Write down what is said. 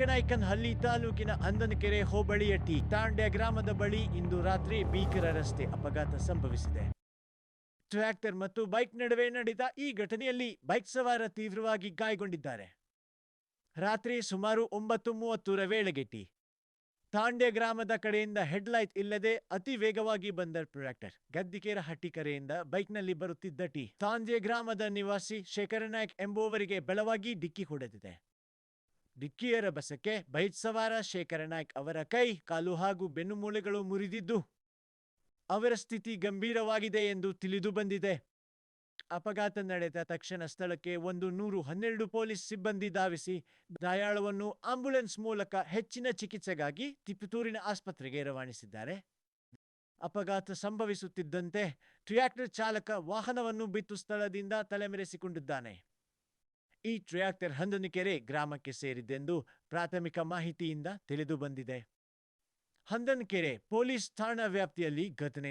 ದೇವನಾಯ್ಕನಹಳ್ಳಿ ತಾಲೂಕಿನ ಅಂದನಕೆರೆ ಹೋಬಳಿಯ ಟಿ ತಾಂಡ್ಯ ಗ್ರಾಮದ ಬಳಿ ಇಂದು ರಾತ್ರಿ ಭೀಕರ ರಸ್ತೆ ಅಪಘಾತ ಸಂಭವಿಸಿದೆ. ಟ್ರ್ಯಾಕ್ಟರ್ ಮತ್ತು ಬೈಕ್ ನಡುವೆ ನಡೆದ ಈ ಘಟನೆಯಲ್ಲಿ ಬೈಕ್ ಸವಾರ ತೀವ್ರವಾಗಿ ಗಾಯಗೊಂಡಿದ್ದಾರೆ. ರಾತ್ರಿ ಸುಮಾರು ಒಂಬತ್ತು ಮೂವತ್ತರ ವೇಳೆಗೆ ಟಿ. ತಾಂಡ್ಯ ಗ್ರಾಮದ ಕಡೆಯಿಂದ ಹೆಡ್ಲೈಟ್ ಇಲ್ಲದೆ ಅತಿ ವೇಗವಾಗಿ ಬಂದ ಟ್ರ್ಯಾಕ್ಟರ್ ಗದ್ದಿಕೇರ ಹಟ್ಟಿ ಕರೆಯಿಂದ ಬೈಕ್ನಲ್ಲಿ ಬರುತ್ತಿದ್ದ ಟಿ. ತಾಂಡ್ಯ ಗ್ರಾಮದ ನಿವಾಸಿ ಶೇಖರ ನಾಯ್ಕ್ ಎಂಬುವವರಿಗೆ ಬೆಳವಾಗಿ ಡಿಕ್ಕಿ ಹೊಡೆದಿದೆ. ಡಿಕ್ಕಿಯರ ಬಸಕ್ಕೆ ಬೈಟ್ ಸವಾರ ಶೇಖರ ನಾಯ್ಕ್ ಅವರ ಕೈ, ಕಾಲು ಹಾಗೂ ಬೆನ್ನುಮೂಳೆಗಳು ಮುರಿದಿದ್ದು ಅವರ ಸ್ಥಿತಿ ಗಂಭೀರವಾಗಿದೆ ಎಂದು ತಿಳಿದು ಬಂದಿದೆ. ಅಪಘಾತ ನಡೆದ ತಕ್ಷಣ ಸ್ಥಳಕ್ಕೆ ಒಂದು ನೂರು ಹನ್ನೆರಡು ಪೊಲೀಸ್ ಸಿಬ್ಬಂದಿ ಧಾವಿಸಿ ಗಾಯಾಳವನ್ನು ಆಂಬ್ಯುಲೆನ್ಸ್ ಮೂಲಕ ಹೆಚ್ಚಿನ ಚಿಕಿತ್ಸೆಗಾಗಿ ತಿಪ್ಪತ್ತೂರಿನ ಆಸ್ಪತ್ರೆಗೆ ರವಾನಿಸಿದ್ದಾರೆ. ಅಪಘಾತ ಸಂಭವಿಸುತ್ತಿದ್ದಂತೆ ಟ್ರ್ಯಾಕ್ಟರ್ ಚಾಲಕ ವಾಹನವನ್ನು ಬಿತ್ತು ಸ್ಥಳದಿಂದ ತಲೆಮರೆಸಿಕೊಂಡಿದ್ದಾನೆ. ಈ ಟ್ರ್ಯಾಕ್ಟರ್ ಹಂದನಕೆರೆ ಗ್ರಾಮಕ್ಕೆ ಸೇರಿದ್ದೆಂದು ಪ್ರಾಥಮಿಕ ಮಾಹಿತಿಯಿಂದ ತಿಳಿದು ಬಂದಿದೆ. ಹಂದನಕೆರೆ ಪೊಲೀಸ್ ಠಾಣಾ ವ್ಯಾಪ್ತಿಯಲ್ಲಿ ಘಟನೆ